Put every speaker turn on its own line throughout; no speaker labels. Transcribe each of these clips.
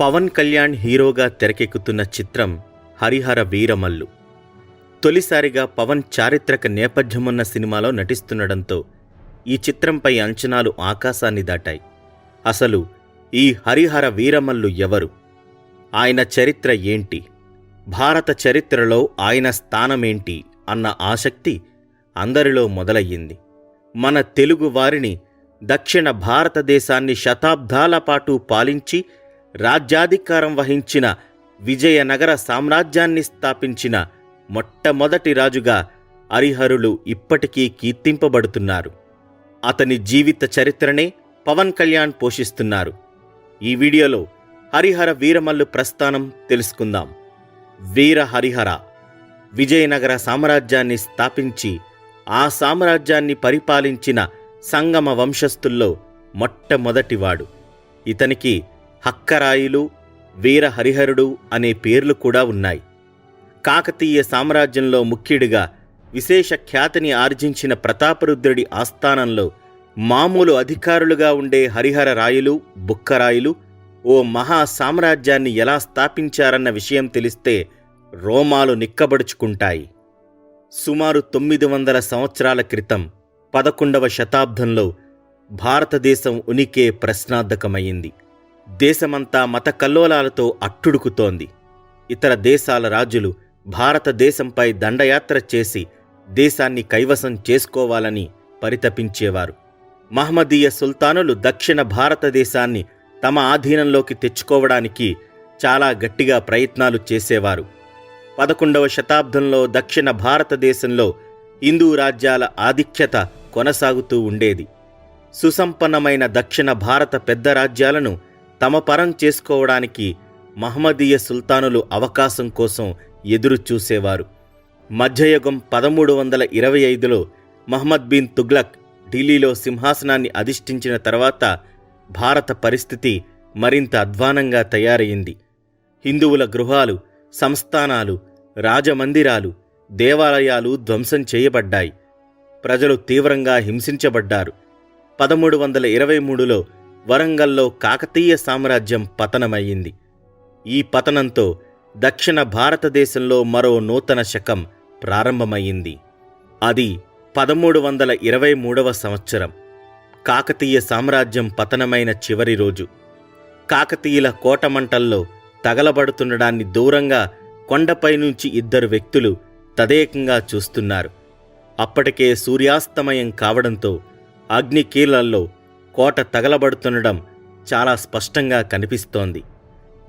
పవన్ కళ్యాణ్ హీరోగా తెరకెక్కుతున్న చిత్రం హరిహర వీరమల్లు. తొలిసారిగా పవన్ చారిత్రక నేపథ్యమున్న సినిమాలో నటిస్తుండడంతో ఈ చిత్రంపై అంచనాలు ఆకాశాన్ని దాటాయి. అసలు ఈ హరిహర వీరమల్లు ఎవరు? ఆయన చరిత్ర ఏంటి? భారత చరిత్రలో ఆయన స్థానమేంటి అన్న ఆసక్తి అందరిలో మొదలయ్యింది. మన తెలుగు వారిని దక్షిణ భారతదేశాన్ని శతాబ్దాల పాటు పాలించి రాజ్యాధికారం వహించిన విజయనగర సామ్రాజ్యాన్ని స్థాపించిన మొట్టమొదటి రాజుగా హరిహరులు ఇప్పటికీ కీర్తింపబడుతున్నారు. అతని జీవిత చరిత్రనే పవన్ కళ్యాణ్ పోషిస్తున్నారు. ఈ వీడియోలో హరిహర వీరమల్లు ప్రస్థానం తెలుసుకుందాం. వీర హరిహర విజయనగర సామ్రాజ్యాన్ని స్థాపించి ఆ సామ్రాజ్యాన్ని పరిపాలించిన సంగమ వంశస్థుల్లో మొట్టమొదటివాడు. ఇతనికి హక్కరాయులు వీర హరిహరుడు అనే పేర్లు కూడా ఉన్నాయి. కాకతీయ సామ్రాజ్యంలో ముఖ్యుడిగా విశేష ఖ్యాతిని ఆర్జించిన ప్రతాపరుద్రుడి ఆస్థానంలో మామూలు అధికారులుగా ఉండే హరిహర రాయులు బుక్కరాయులు ఓ మహా సామ్రాజ్యాన్ని ఎలా స్థాపించారన్న విషయం తెలిస్తే రోమాలు నిక్కబడుచుకుంటాయి. సుమారు తొమ్మిది వందల సంవత్సరాల క్రితం పదకొండవ శతాబ్దంలో భారతదేశం ఉనికే ప్రశ్నార్థకమైంది దేశమంతా మత కల్లోలాలతో అట్టుడుకుతోంది. ఇతర దేశాల రాజులు భారతదేశంపై దండయాత్ర చేసి దేశాన్ని కైవసం చేసుకోవాలని పరితపించేవారు. మహమ్మదీయ సుల్తానులు దక్షిణ భారతదేశాన్ని తమ ఆధీనంలోకి తెచ్చుకోవడానికి చాలా గట్టిగా ప్రయత్నాలు చేసేవారు. పదకొండవ శతాబ్దంలో దక్షిణ భారతదేశంలో హిందూ రాజ్యాల ఆధిక్యత కొనసాగుతూ ఉండేది. సుసంపన్నమైన దక్షిణ భారత పెద్ద రాజ్యాలను తమ పరం చేసుకోవడానికి మహమ్మదీయ సుల్తానులు అవకాశం కోసం ఎదురు చూసేవారు మధ్యయుగం పదమూడు వందల ఇరవై ఐదులో మహమ్మద్ బిన్ తుగ్లక్ ఢిల్లీలో సింహాసనాన్ని అధిష్ఠించిన తర్వాత భారత పరిస్థితి మరింత అధ్వానంగా తయారైంది హిందువుల గృహాలు సంస్థానాలు రాజమందిరాలు దేవాలయాలు ధ్వంసం చేయబడ్డాయి. ప్రజలు తీవ్రంగా హింసించబడ్డారు. పదమూడు వందల ఇరవై మూడులో వరంగల్లో కాకతీయ సామ్రాజ్యం పతనమయ్యింది. ఈ పతనంతో దక్షిణ భారతదేశంలో మరో నూతన శకం ప్రారంభమయ్యింది. అది పదమూడు వందల ఇరవై మూడవ సంవత్సరం. కాకతీయ సామ్రాజ్యం పతనమైన చివరి రోజు. కాకతీయుల కోటమంటల్లో తగలబడుతుండడాన్ని దూరంగా కొండపై నుంచి ఇద్దరు వ్యక్తులు తదేకంగా చూస్తున్నారు. అప్పటికే సూర్యాస్తమయం కావడంతో అగ్నికీలల్లో కోట తగలబడుతుండడం చాలా స్పష్టంగా కనిపిస్తోంది.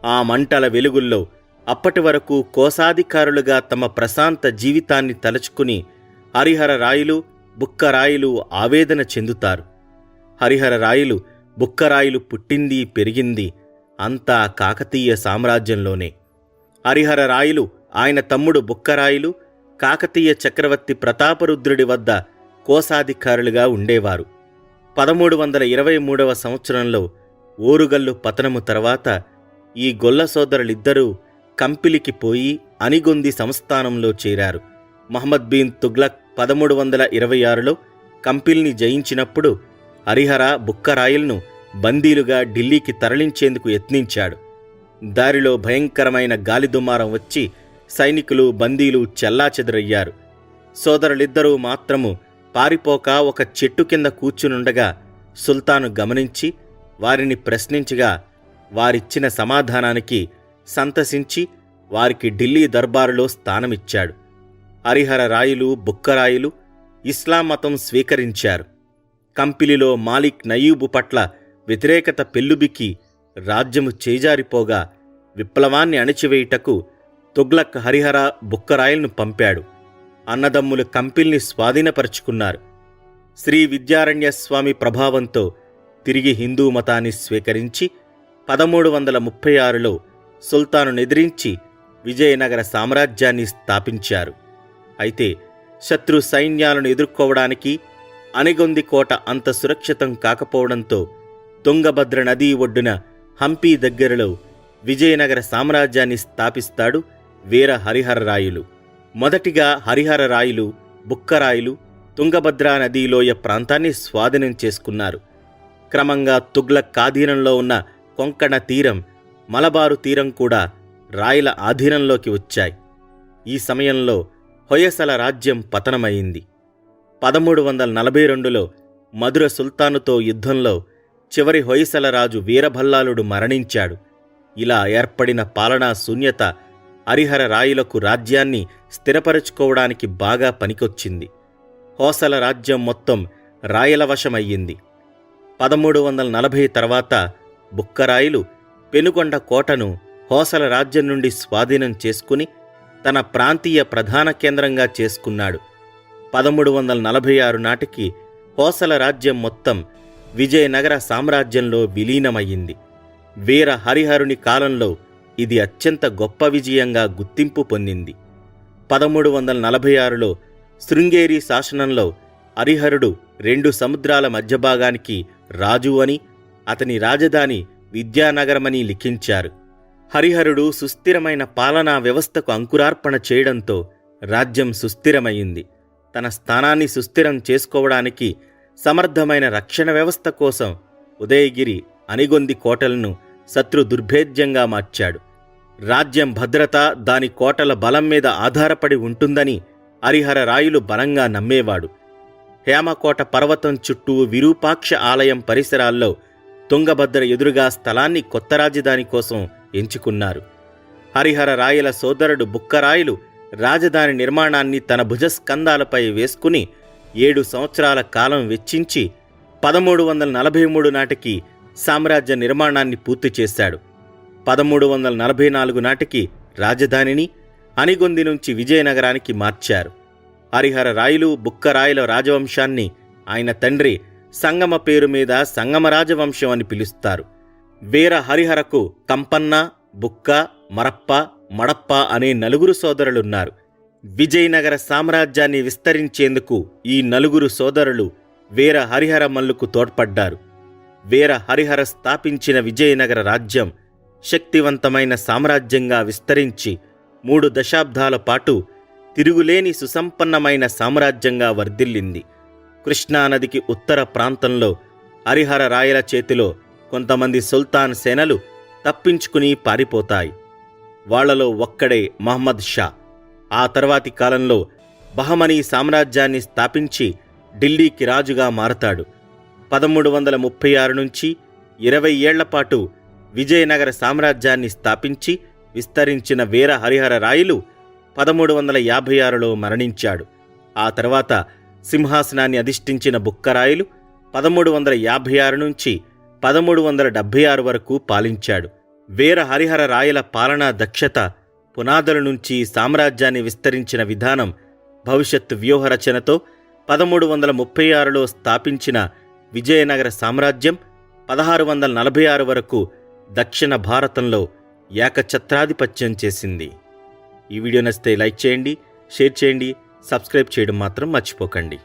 ఆ మంటల వెలుగుల్లో అప్పటి వరకు కోశాధికారులుగా తమ ప్రశాంత జీవితాన్ని తలుచుకుని హరిహర రాయులు బుక్కరాయులు ఆవేదన చెందుతారు. హరిహర రాయులు బుక్కరాయులు పుట్టింది పెరిగింది అంతా కాకతీయ సామ్రాజ్యంలోనే. హరిహర రాయులు ఆయన తమ్ముడు బుక్కరాయులు కాకతీయ చక్రవర్తి ప్రతాపరుద్రుడి వద్ద కోశాధికారులుగా ఉండేవారు. పదమూడు వందల ఇరవై మూడవ సంవత్సరంలో ఓరుగల్లు పతనము తర్వాత ఈ గొల్ల సోదరులిద్దరూ కంపిలికి పోయి అనిగొంది సంస్థానంలో చేరారు. మహమ్మద్ బీన్ తుగ్లక్ పదమూడు వందల ఇరవై ఆరులో కంపిల్ని జయించినప్పుడు హరిహర బుక్కరాయల్ను బందీలుగా ఢిల్లీకి తరలించేందుకు యత్నించాడు. దారిలో భయంకరమైన గాలిదుమారం వచ్చి సైనికులు బందీలు చెల్లాచెదరయ్యారు. సోదరులిద్దరూ మాత్రము పారిపోక ఒక చెట్టు కింద కూర్చునుండగా సుల్తాను గమనించి వారిని ప్రశ్నించగా వారిచ్చిన సమాధానానికి సంతసించి వారికి ఢిల్లీ దర్బారులో స్థానమిచ్చాడు. హరిహర రాయులు బుక్కరాయులు ఇస్లాం మతం స్వీకరించారు. కంపిలిలో మాలిక్ నయూబు పట్ల వ్యతిరేకత పెల్లుబికి రాజ్యము చేజారిపోగా విప్లవాన్ని అణిచివేయుటకు తుగ్లక్ హరిహర బుక్కరాయలను పంపాడు. అన్నదమ్ములు కంపిల్ని స్వాధీనపరుచుకున్నారు. శ్రీ విద్యారణ్య స్వామి ప్రభావంతో తిరిగి హిందూ మతాన్ని స్వీకరించి పదమూడు వందల ముప్పై ఆరులో సుల్తాను ఎదిరించి విజయనగర సామ్రాజ్యాన్ని స్థాపించారు. అయితే శత్రు సైన్యాలను ఎదుర్కోవడానికి అనిగొంది కోట అంత సురక్షితం కాకపోవడంతో తుంగభద్ర నదీ ఒడ్డున హంపీ దగ్గరలో విజయనగర సామ్రాజ్యాన్ని స్థాపిస్తాడు వీర హరిహరరాయులు మొదటిగా హరిహర రాయులు బుక్కరాయులు తుంగభద్రా నదీలోయ ప్రాంతాన్ని స్వాధీనం చేసుకున్నారు. క్రమంగా తుగ్లక్ ఆధీనంలో ఉన్న కొంకణ తీరం మలబారు తీరం కూడా రాయల ఆధీనంలోకి వచ్చాయి. ఈ సమయంలో హొయసల రాజ్యం పతనమైంది. పదమూడు వందల నలభై రెండులో మధుర సుల్తానుతో యుద్ధంలో చివరి హొయసల రాజు వీరభల్లాలుడు మరణించాడు. ఇలా ఏర్పడిన పాలనా శూన్యత హరిహర రాయులకు రాజ్యాన్ని స్థిరపరుచుకోవడానికి బాగా పనికొచ్చింది. హోసల రాజ్యం మొత్తం రాయల వశమయ్యింది. పదమూడు వందల నలభై తర్వాత బుక్కరాయులు పెనుగొండ కోటను హోసల రాజ్యం నుండి స్వాధీనం చేసుకుని తన ప్రాంతీయ ప్రధాన కేంద్రంగా చేసుకున్నాడు. పదమూడు వందల నలభై ఆరు నాటికి హోసల రాజ్యం మొత్తం విజయనగర సామ్రాజ్యంలో విలీనమయ్యింది. వీర హరిహరుని కాలంలో ఇది అత్యంత గొప్ప విజయంగా గుర్తింపు పొందింది. పదమూడు వందల నలభై ఆరులో శృంగేరి శాసనంలో హరిహరుడు రెండు సముద్రాల మధ్య భాగానికి రాజు అని అతని రాజధాని విద్యానగరమని లిఖించారు. హరిహరుడు సుస్థిరమైన పాలనా వ్యవస్థకు అంకురార్పణ చేయడంతో రాజ్యం సుస్థిరమైంది. తన స్థానాన్ని సుస్థిరం చేసుకోవడానికి సమర్థమైన రక్షణ వ్యవస్థ కోసం ఉదయగిరి అనిగొంది కోటలను శత్రు దుర్భేద్యంగా మార్చాడు. రాజ్యం భద్రత దాని కోటల బలం మీద ఆధారపడి ఉంటుందని హరిహర రాయులు బలంగా నమ్మేవాడు. హేమకోట పర్వతం చుట్టూ విరూపాక్ష ఆలయం పరిసరాల్లో తుంగభద్ర ఎదురుగా స్థలాన్ని కొత్త రాజధాని కోసం ఎంచుకున్నారు. హరిహర రాయల సోదరుడు బుక్కరాయలు రాజధాని నిర్మాణాన్ని తన భుజస్కంధాలపై వేసుకుని ఏడు సంవత్సరాల కాలం వెచ్చించి పదమూడు వందల నలభై మూడు నాటికి సామ్రాజ్య నిర్మాణాన్ని పూర్తి చేశాడు. పదమూడు వందల నలభై నాలుగు నాటికి రాజధానిని అనిగొంది నుంచి విజయనగరానికి మార్చారు. హరిహర రాయలు బుక్కరాయల రాజవంశాన్ని ఆయన తండ్రి సంగమ పేరు మీద సంగమ రాజవంశం అని పిలుస్తారు. వీర హరిహరకు కంపన్న బుక్క మరప్ప మడప్ప అనే నలుగురు సోదరులున్నారు. విజయనగర సామ్రాజ్యాన్ని విస్తరించేందుకు ఈ నలుగురు సోదరులు వీర హరిహర మల్లుకు తోడ్పడ్డారు. వీర హరిహర స్థాపించిన విజయనగర రాజ్యం శక్తివంతమైన సామ్రాజ్యంగా విస్తరించి మూడు దశాబ్దాల పాటు తిరుగులేని సుసంపన్నమైన సామ్రాజ్యంగా వర్ధిల్లింది. కృష్ణానదికి ఉత్తర ప్రాంతంలో హరిహర రాయల చేతిలో కొంతమంది సుల్తాన్ సేనలు తప్పించుకుని పారిపోతాయి. వాళ్ళలో ఒక్కడే మహమ్మద్ షా. ఆ తర్వాతి కాలంలో బహమనీ సామ్రాజ్యాన్ని స్థాపించి ఢిల్లీకి రాజుగా మారతాడు. పదమూడు వందల ముప్పై ఆరు నుంచి ఇరవై ఏళ్ళపాటు విజయనగర సామ్రాజ్యాన్ని స్థాపించి విస్తరించిన వీర హరిహర రాయలు పదమూడు వందల యాభై ఆరులో మరణించాడు. ఆ తర్వాత సింహాసనాన్ని అధిష్ఠించిన బుక్కరాయలు పదమూడు వందల యాభై ఆరు నుంచి పదమూడు వందల డెబ్భై ఆరు వరకు పాలించాడు. వీర హరిహర రాయల పాలనా దక్షత పునాదుల నుంచి సామ్రాజ్యాన్ని విస్తరించిన విధానం భవిష్యత్ వ్యూహరచనతో పదమూడు వందల ముప్పై ఆరులో స్థాపించిన విజయనగర సామ్రాజ్యం పదహారు వందల నలభై ఆరు వరకు దక్షిణ భారతంలో ఏకఛత్రాధిపత్యం చేసింది. ఈ వీడియో నచ్చితే లైక్ చేయండి షేర్ చేయండి సబ్స్క్రైబ్ చేయడం మాత్రం మర్చిపోకండి.